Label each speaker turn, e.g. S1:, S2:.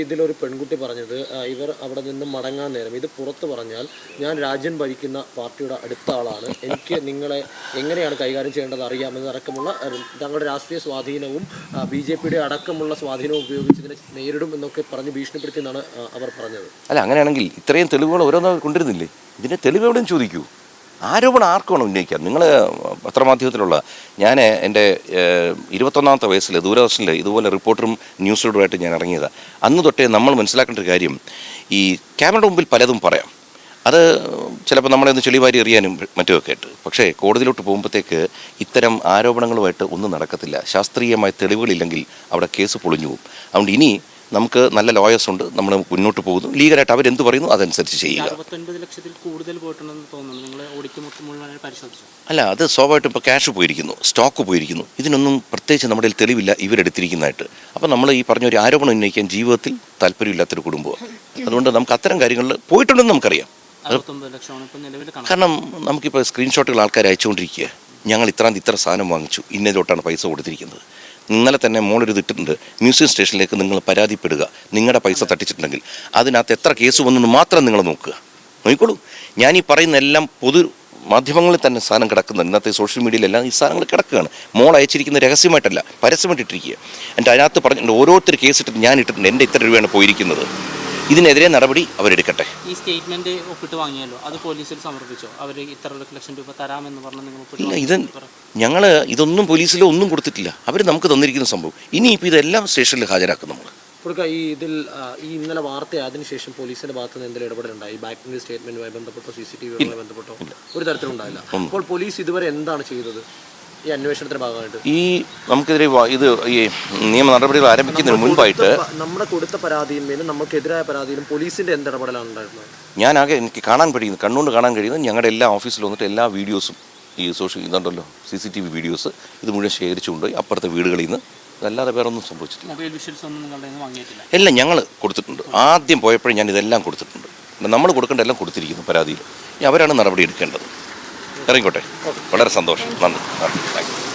S1: ഇതിലൊരു പെൺകുട്ടി പറഞ്ഞത് ഇവർ അവിടെ നിന്ന് മടങ്ങാൻ നേരം. ഇത് പുറത്ത് പറഞ്ഞാൽ ഞാൻ രാജ്യം ഭരിക്കുന്ന പാർട്ടിയുടെ അടുത്ത ആളാണ്. എനിക്ക് നിങ്ങളെ എങ്ങനെയാണ് കൈകാര്യം ചെയ്യേണ്ടത് അറിയാമെന്ന് അടക്കമുള്ള തങ്ങളുടെ രാഷ്ട്രീയ സ്വാധീനവും ബി ജെ പിയുടെ അടക്കമുള്ള സ്വാധീനവും ഉപയോഗിച്ച് ഇതിനെ നേരിടും എന്നൊക്കെ പറഞ്ഞ് ഭീഷണിപ്പെടുത്തി എന്നാണ് അവർ പറഞ്ഞത്.
S2: അല്ല അങ്ങനെയാണെങ്കിൽ ഇത്രയും തെളിവുകൾ ഓരോന്നും കൊണ്ടിരുന്നില്ലേ? ഇതിന്റെ തെളിവ് എവിടെയും ചോദിക്കൂ. ആരോപണം ആർക്കാണ് ഉന്നയിക്കാം നിങ്ങൾ പത്രമാധ്യമത്തിലുള്ള ഞാൻ എന്റെ ഇരുപത്തൊന്നാമത്തെ വയസ്സിൽ ദൂരദർശനിൽ ഇതുപോലെ റിപ്പോർട്ടറും ന്യൂസ് ഞാൻ ഇറങ്ങിയതാണ് അന്ന് തൊട്ടേ നമ്മൾ മനസ്സിലാക്കേണ്ട ഒരു കാര്യം ഈ ക്യാമറയുടെ മുമ്പിൽ പലതും പറയാം. അത് ചിലപ്പോൾ നമ്മളെ ഒന്ന് ചെളിവാരി എറിയാനും മറ്റുമൊക്കെ ആയിട്ട്. പക്ഷേ കോടതിയിലോട്ട് പോകുമ്പോഴത്തേക്ക് ഇത്തരം ആരോപണങ്ങളുമായിട്ട് ഒന്നും നടക്കത്തില്ല. ശാസ്ത്രീയമായ തെളിവുകളില്ലെങ്കിൽ അവിടെ കേസ് പൊളിഞ്ഞു പോകും. അതുകൊണ്ട് ഇനി നമുക്ക് നല്ല ലോയേഴ്സ് ഉണ്ട് നമ്മൾ മുന്നോട്ട് പോകുന്നു. ലീഗലായിട്ട് അവരെന്ത് പറയുന്നു അതനുസരിച്ച് ചെയ്യുക. അല്ല അത് സ്വാഭാവികമായിട്ടും ഇപ്പോൾ ക്യാഷ് പോയിരിക്കുന്നു സ്റ്റോക്ക് പോയിരിക്കുന്നു. ഇതിനൊന്നും പ്രത്യേകിച്ച് നമ്മുടെ തെളിവില്ല ഇവരെടുത്തിരിക്കുന്നതായിട്ട്. അപ്പോൾ നമ്മൾ ഈ പറഞ്ഞ ഒരു ആരോപണം ഉന്നയിക്കാൻ ജീവിതത്തിൽ താല്പര്യമില്ലാത്തൊരു കുടുംബമാണ് അതുകൊണ്ട് നമുക്ക് അത്തരം കാര്യങ്ങളിൽ പോയിട്ടുണ്ടെന്ന് നമുക്കറിയാം. കാരണം നമുക്കിപ്പോൾ സ്ക്രീൻഷോട്ടുകൾ ആൾക്കാർ അയച്ചുകൊണ്ടിരിക്കുക ഞങ്ങൾ ഇത്രാന്തി ഇത്ര സാധനം വാങ്ങിച്ചു ഇന്നതിലോട്ടാണ് പൈസ കൊടുത്തിരിക്കുന്നത്. ഇന്നലെ തന്നെ മോളൊരു ഇതിട്ടിട്ടുണ്ട്. മ്യൂസിയം സ്റ്റേഷനിലേക്ക് നിങ്ങൾ പരാതിപ്പെടുക. നിങ്ങളുടെ പൈസ തട്ടിച്ചിട്ടുണ്ടെങ്കിൽ. അതിനകത്ത് എത്ര കേസ് വന്നെന്ന് മാത്രം നിങ്ങൾ നോക്കുക. നോക്കിക്കോളൂ. ഞാൻ ഈ പറയുന്ന എല്ലാം പൊതു മാധ്യമങ്ങളിൽ തന്നെ സാധനം കിടക്കുന്നുണ്ട്. ഇന്നത്തെ സോഷ്യൽ മീഡിയയിലെല്ലാം ഈ സാധനങ്ങൾ കിടക്കുകയാണ്. മോൾ അയച്ചിരിക്കുന്ന രഹസ്യമായിട്ടല്ല. പരസ്യമായിട്ട് ഇട്ടിരിക്കുക എന്റെ അതിനകത്ത് പറഞ്ഞിട്ടുണ്ട് ഓരോരുത്തർ കേസ് ഇട്ടിട്ട് ഞാൻ ഇട്ടിട്ടുണ്ട്. എന്റെ ഇത്ര രൂപയാണ് പോയിരിക്കുന്നത്. ഇതിനെതിരെ നടപടി അവരെടുക്കട്ടെ.
S3: ഈ സ്റ്റേറ്റ്മെന്റ് ഒപ്പിട്ട് വാങ്ങിയല്ലോ അത് പോലീസിൽ സമർപ്പിച്ചോ? അവർ ഇത്ര ലക്ഷം രൂപ തരാമെന്ന് പറഞ്ഞ് നിങ്ങൾ
S2: ഇല്ല. ഇത് ഞങ്ങൾ ഇതൊന്നും പോലീസിലോ ഒന്നും കൊടുത്തിട്ടില്ല. അവർ നമുക്ക് തന്നിരിക്കുന്ന സംഭവം. ഇനിയിപ്പോൾ ഇതെല്ലാം സ്റ്റേഷനിൽ ഹാജരാക്കും നമ്മൾ
S1: ഈ ഇതിൽ ഈ ഇന്നലെ വാർത്ത അതിനുശേഷം പോലീസിന്റെ ഭാഗത്ത് നിന്ന് എന്തെങ്കിലും ഇടപെടലുണ്ടായി? ബാക്കിന്റെ സ്റ്റേറ്റ്മെന്റുമായി ബന്ധപ്പെട്ടോ സി സി ടി വിയുമായി ബന്ധപ്പെട്ടോ? ഒരു തരത്തിലുണ്ടായില്ല. അപ്പോൾ പോലീസ് ഇതുവരെ എന്താണ് ചെയ്തത്? ഈ അന്വേഷണത്തിന്റെ ഭാഗമായിട്ട്.
S2: ഈ നമുക്കെതിരെ ഇത് ഈ നിയമ നടപടികൾ ആരംഭിക്കുന്നതിന് മുൻപായിട്ട്
S1: നമ്മുടെ കൊടുത്ത പരാതിയിന്മേലും നമുക്കെതിരായ പരാതിയിലും പോലീസിന്റെ എന്ത് ഇടപെടലാണ് ഉണ്ടായിരുന്നത്?
S2: ആകെ എനിക്ക് കാണാൻ കഴിയുന്നത് കണ്ണുകൊണ്ട് കാണാൻ കഴിയുന്നത് ഞങ്ങളുടെ എല്ലാ ഓഫീസിൽ വന്നിട്ട് എല്ലാ വീഡിയോസും ഈ സോഷ്യൽ ഇതുണ്ടല്ലോ C C T V videos ഇത് മുഴുവൻ ശേഖരിച്ചുകൊണ്ടുപോയി അപ്പുറത്തെ വീടുകളിൽ നിന്ന് അല്ലാതെ വേറെ ഒന്നും സംഭവിച്ചിട്ടില്ല എല്ലാം ഞങ്ങൾ കൊടുത്തിട്ടുണ്ട്. ആദ്യം പോയപ്പോഴും ഞാൻ ഇതെല്ലാം കൊടുത്തിട്ടുണ്ട്. നമ്മൾ കൊടുക്കേണ്ട എല്ലാം കൊടുത്തിരിക്കുന്നു പരാതിയിൽ. ഇനി അവരാണ് നടപടി എടുക്കേണ്ടത്. ഇറങ്ങിക്കോട്ടെ. വളരെ സന്തോഷം. നന്ദി. Thank you.